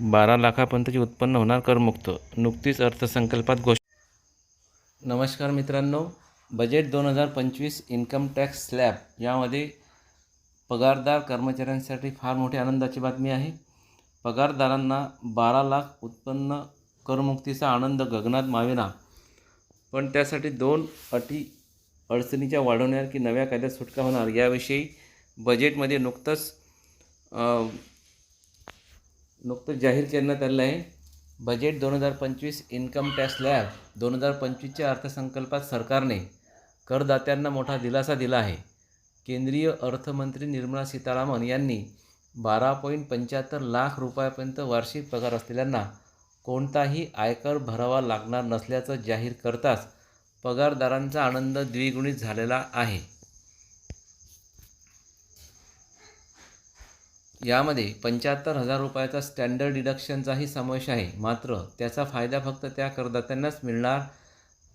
बारा लाखापर्यंतचे उत्पन्न होणार करमुक्त. नुकतीच अर्थसंकल्पात घोष नमस्कार मित्रांनो बजेट दोन हजार पंचवीस इन्कम टॅक्स स्लॅब यामध्ये पगारदार कर्मचाऱ्यांसाठी फार मोठी आनंदाची बातमी आहे. पगारदारांना बारा लाख उत्पन्न करमुक्तीचा आनंद गगनात मावेना. पण त्यासाठी दोन अटी अडचणीच्या वाढवणार की नव्या कायद्यात सुटका होणार. याविषयी बजेटमध्ये नुकतंच नुकतं जाहीर करण्यात आलेलं आहे बजेट दोन हजार पंचवीस इन्कम टॅक्स लॅब दोन हजार पंचवीसच्या अर्थसंकल्पात सरकारने करदात्यांना मोठा दिलासा दिला आहे. केंद्रीय अर्थमंत्री निर्मला सीतारामन यांनी बारा पॉईंट पंच्याहत्तर लाख रुपयापर्यंत वार्षिक पगार असलेल्यांना कोणताही आयकर भरावा लागणार नसल्याचं जाहीर करताच पगारदारांचा आनंद द्विगुणित झालेला आहे. यामध्ये पंच्याहत्तर हजार रुपयाचा स्टँडर्ड डिडक्शनचाही समावेश आहे. मात्र त्याचा फायदा फक्त त्या करदात्यांनाच मिळणार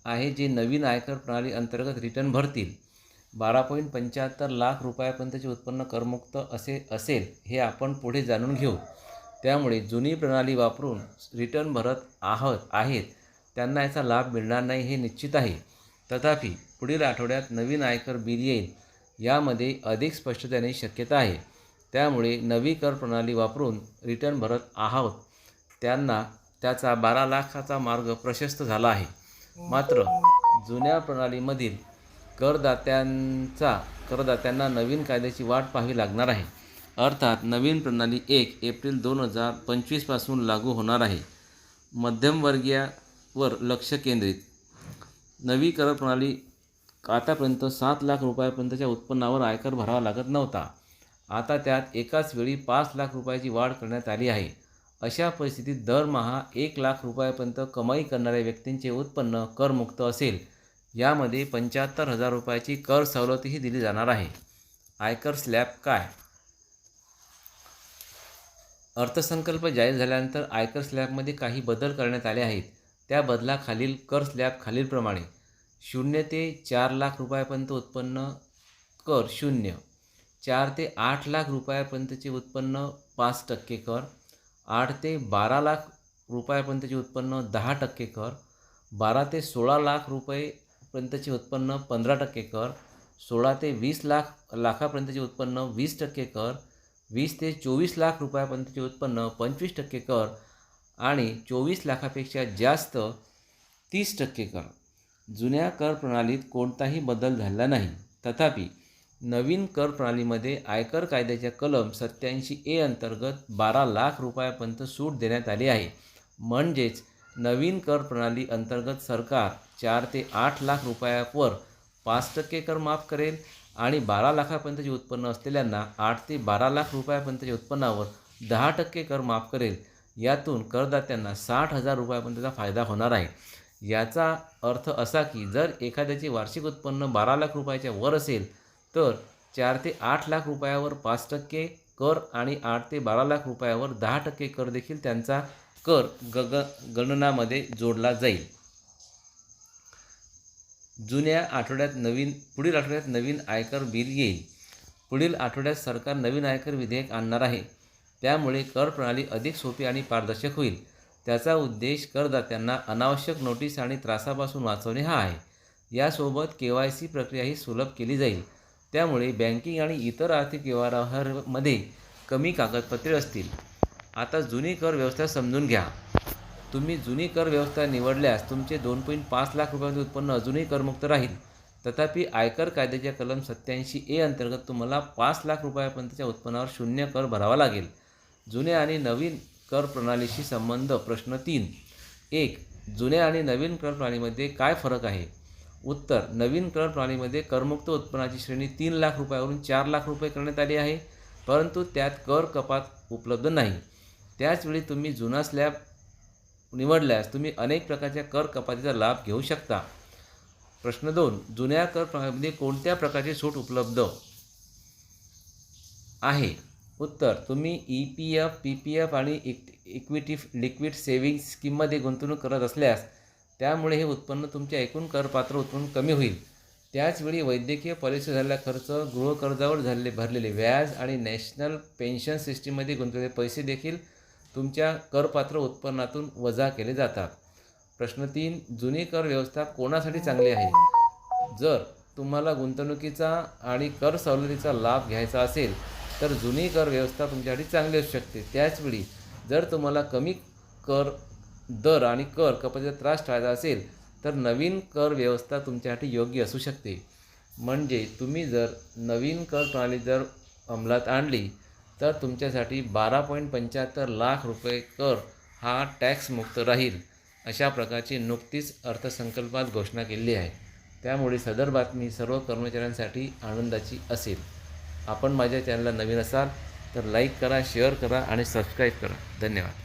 आहे जे नवीन आयकर प्रणाली अंतर्गत रिटर्न भरतील. बारा पॉईंट पंच्याहत्तर लाख रुपयापर्यंतचे उत्पन्न करमुक्त असे असेल हे आपण पुढे जाणून घेऊ. त्यामुळे जुनी प्रणाली वापरून रिटर्न भरत आहोत आहेत. त्यांना याचा लाभ मिळणार नाही हे निश्चित आहे. तथापि पुढील आठवड्यात नवीन आयकर बिल येईल. यामध्ये अधिक स्पष्टतेने शक्यता आहे. त्यामुळे नवी कर प्रणाली वापरून रिटर्न भरत आहोत. त्यांना त्याचा बारा लाखाचा मार्ग प्रशस्त झाला आहे. मात्र जुन्या प्रणालीमधील करदात्यांचा करदात्यांना नवीन कायद्याची वाट पाहावी लागणार आहे. अर्थात नवीन प्रणाली एक एप्रिल दोन हजार पंचवीसपासून लागू होणार आहे. मध्यमवर्गीयावर लक्ष केंद्रित. नवी कर प्रणाली आतापर्यंत सात लाख रुपयापर्यंतच्या उत्पन्नावर आयकर भरावा लागत नव्हता. आता त्यात एकाच वेळी पाच लाख रुपयाची वाढ करण्यात आली आहे. अशा परिस्थितीत दरमहा एक लाख रुपयापर्यंत कमाई करणाऱ्या व्यक्तींचे उत्पन्न करमुक्त असेल. यामध्ये पंच्याहत्तर हजार रुपयाची कर सवलतही दिली जाणार आहे. आयकर स्लॅब काय? अर्थसंकल्प जाहीर झाल्यानंतर आयकर स्लॅबमध्ये काही बदल करण्यात आले आहेत. त्या बदलाखालील कर स्लॅब खालीलप्रमाणे. शून्य ते चार लाख रुपयापर्यंत उत्पन्न कर शून्य. चार ते आठ लाख रुपयापर्यंतचे उत्पन्न पाच टक्के कर आठ ते बारा लाख रुपयापर्यंतचे उत्पन्न दहा टक्के कर बारा ते सोळा लाख रुपयेपर्यंतचे उत्पन्न पंधरा टक्के कर सोळा ते वीस लाख लाखापर्यंतचे उत्पन्न वीस टक्के कर वीस ते चोवीस लाख रुपयापर्यंतचे उत्पन्न पंचवीस टक्के कर आणि चोवीस लाखापेक्षा जास्त तीस टक्के कर. जुन्या कर प्रणालीत कोणताही बदल झाला नाही. तथापि नवीन कर प्रणालीमध्ये आयकर कायद्याच्या कलम सत्याऐंशी ए अंतर्गत बारा लाख रुपयापर्यंत सूट देण्यात आली आहे. म्हणजेच नवीन कर प्रणाली अंतर्गत सरकार चार ते आठ लाख रुपयावर पाच टक्के कर माफ करेल आणि बारा लाखापर्यंतचे उत्पन्न असलेल्यांना आठ ते बारा लाख रुपयापर्यंतच्या उत्पन्नावर दहा टक्के कर माफ करेल. यातून करदात्यांना साठ हजार रुपयापर्यंतचा फायदा होणार आहे. याचा अर्थ असा की जर एखाद्याचे वार्षिक उत्पन्न बारा लाख रुपयाच्या वर असेल तर चार ते आठ लाख रुपयावर पाच टक्के कर आणि आठ ते बारा लाख रुपयावर दहा टक्के कर देखील त्यांचा कर गग गणनामध्ये जोडला जाईल. जुन्या आठवड्यात नवीन पुढील आठवड्यात नवीन आयकर बिल येईल. पुढील आठवड्यात सरकार नवीन आयकर विधेयक आणणार आहे. त्यामुळे कर प्रणाली अधिक सोपी आणि पारदर्शक होईल. त्याचा उद्देश करदात्यांना अनावश्यक नोटीस आणि त्रासापासून वाचवणे हा आहे. यासोबत के वाय सी प्रक्रियाही सुलभ केली जाईल. त्यामुळे बँकिंग आणि इतर आर्थिक व्यवहारामध्ये कमी कागदपत्रे असतील. आता जुनी कर व्यवस्था समजून घ्या. तुम्ही जुनी कर व्यवस्था निवडल्यास तुमचे दोन पॉईंट पाच लाख रुपयांचे उत्पन्न अजूनही करमुक्त राहील. तथापि आयकर कायद्याच्या कलम सत्याऐंशी ए अंतर्गत तुम्हाला पाच लाख रुपयापर्यंतच्या उत्पन्नावर शून्य कर भरावा लागेल. जुन्या आणि नवीन कर प्रणालीशी संबंध प्रश्न तीन. एक जुन्या आणि नवीन कर प्रणालीमध्ये काय फरक आहे? उत्तर नवीन कर प्रणालीमध्ये करमुक्त उत्पन्नाची श्रेणी तीन लाख रुपयावरून चार लाख रुपये करण्यात आली आहे परंतु त्यात कर कपात उपलब्ध नाही. त्याचवेळी तुम्ही जुना स्लॅब निवडल्यास तुम्ही अनेक प्रकारच्या कर कपातीचा लाभ घेऊ शकता. प्रश्न दोन जुन्या कर प्रणालीमध्ये कोणत्या प्रकारची सूट उपलब्ध आहे? उत्तर तुम्ही E P F P P F आणि इक्विटी लिक्विड सेव्हिंग स्कीममध्ये गुंतवणूक करत असल्यास त्यामुळे हे उत्पन्न तुमच्या एकूण करपात्र उत्पन्न कमी होईल. त्याचवेळी वैद्यकीय पॉलिसी झालेला खर्च गृहकर्जावर झालेले भरलेले व्याज आणि नॅशनल पेन्शन सिस्टीममध्ये गुंतवलेले पैसे देखील तुमच्या करपात्र उत्पन्नातून वजा केले जातात. प्रश्न तीन जुनी कर व्यवस्था कोणासाठी चांगली आहे? जर तुम्हाला गुंतवणुकीचा आणि कर सवलतीचा लाभ घ्यायचा असेल तर जुनी कर व्यवस्था तुमच्यासाठी चांगली असू शकते. त्याचवेळी जर तुम्हाला कमी कर दर आणि कर कपातीचा त्रास टाळायचा असेल तर नवीन कर व्यवस्था तुमच्यासाठी योग्य असू शकते. म्हणजे तुम्ही जर नवीन कर प्रणाली जर अंमलात आणली तर तुमच्यासाठी बारा पॉईंट पंच्याहत्तर लाख रुपये कर हा टॅक्समुक्त राहील. अशा प्रकारची नुकतीच अर्थसंकल्पात घोषणा केलेली आहे. त्यामुळे सदर बातमी सर्व कर्मचाऱ्यांसाठी आनंदाची असेल. आपण माझ्या चॅनलला नवीन असाल तर लाईक करा शेअर करा आणि सबस्क्राईब करा. धन्यवाद.